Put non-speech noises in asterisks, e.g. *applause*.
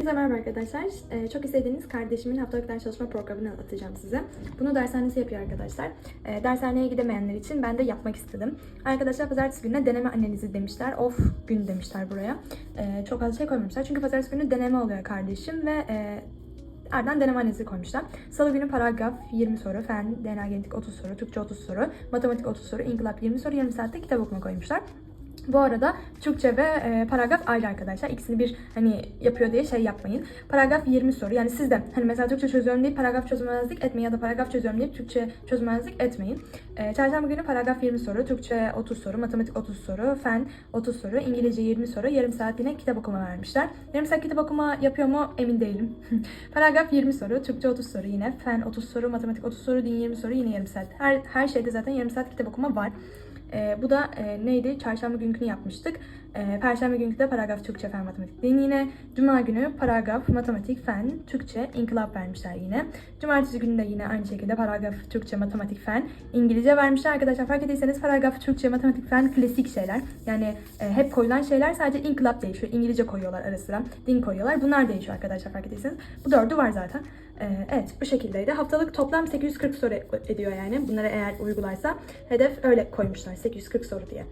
Herkese merhaba arkadaşlar. Ee, çok istediğiniz kardeşimin haftalık ders çalışma programını anlatacağım size. Bunu dershanesi yapıyor arkadaşlar. Ee, dershaneye gidemeyenler için ben de yapmak istedim. Arkadaşlar pazartesi gününe deneme analizi demişler. Of gün demişler buraya. Ee, çok az şey koymamışlar. Çünkü pazartesi günü deneme oluyor kardeşim ve e, Ardından deneme analizi koymuşlar. Salı günü paragraf 20 soru, fen, DNA genetik 30 soru, Türkçe 30 soru, matematik 30 soru, inkılap 20 soru, yarım saatte kitap okuma koymuşlar. Bu arada Türkçe ve e, paragraf ayrı arkadaşlar. İkisini bir hani yapıyor diye şey yapmayın. Paragraf 20 soru. Yani siz de hani mesela Türkçe çözüyorum deyip paragraf çözmezlik etmeyin ya da paragraf çözüyorum deyip Türkçe çözmezlik etmeyin. E, çarşamba günü paragraf 20 soru, Türkçe 30 soru, matematik 30 soru, fen 30 soru, İngilizce 20 soru, yarım saat yine kitap okuma vermişler. Yarım saat kitap okuma yapıyor mu emin değilim. *laughs* paragraf 20 soru, Türkçe 30 soru yine, fen 30 soru, matematik 30 soru, din 20 soru yine yarım saat. Her, her şeyde zaten yarım saat kitap okuma var. Ee, bu da e, neydi? Çarşamba günkünü yapmıştık. Ee, Perşembe günkü de paragraf Türkçe, fen, matematik. Din yine Cuma günü paragraf, matematik, fen, Türkçe, inkılap vermişler yine. Cumartesi günü de yine aynı şekilde paragraf Türkçe, matematik, fen, İngilizce vermişler. Arkadaşlar fark ettiyseniz paragraf Türkçe, matematik, fen klasik şeyler. Yani e, hep koyulan şeyler sadece inkılap değişiyor. İngilizce koyuyorlar ara sıra. Din koyuyorlar. Bunlar değişiyor arkadaşlar fark ettiyseniz. Bu dördü var zaten. Ee, evet bu şekildeydi. Haftalık toplam 840 soru ediyor yani. Bunları eğer uygularsa hedef öyle koymuşlar 840 soru diye.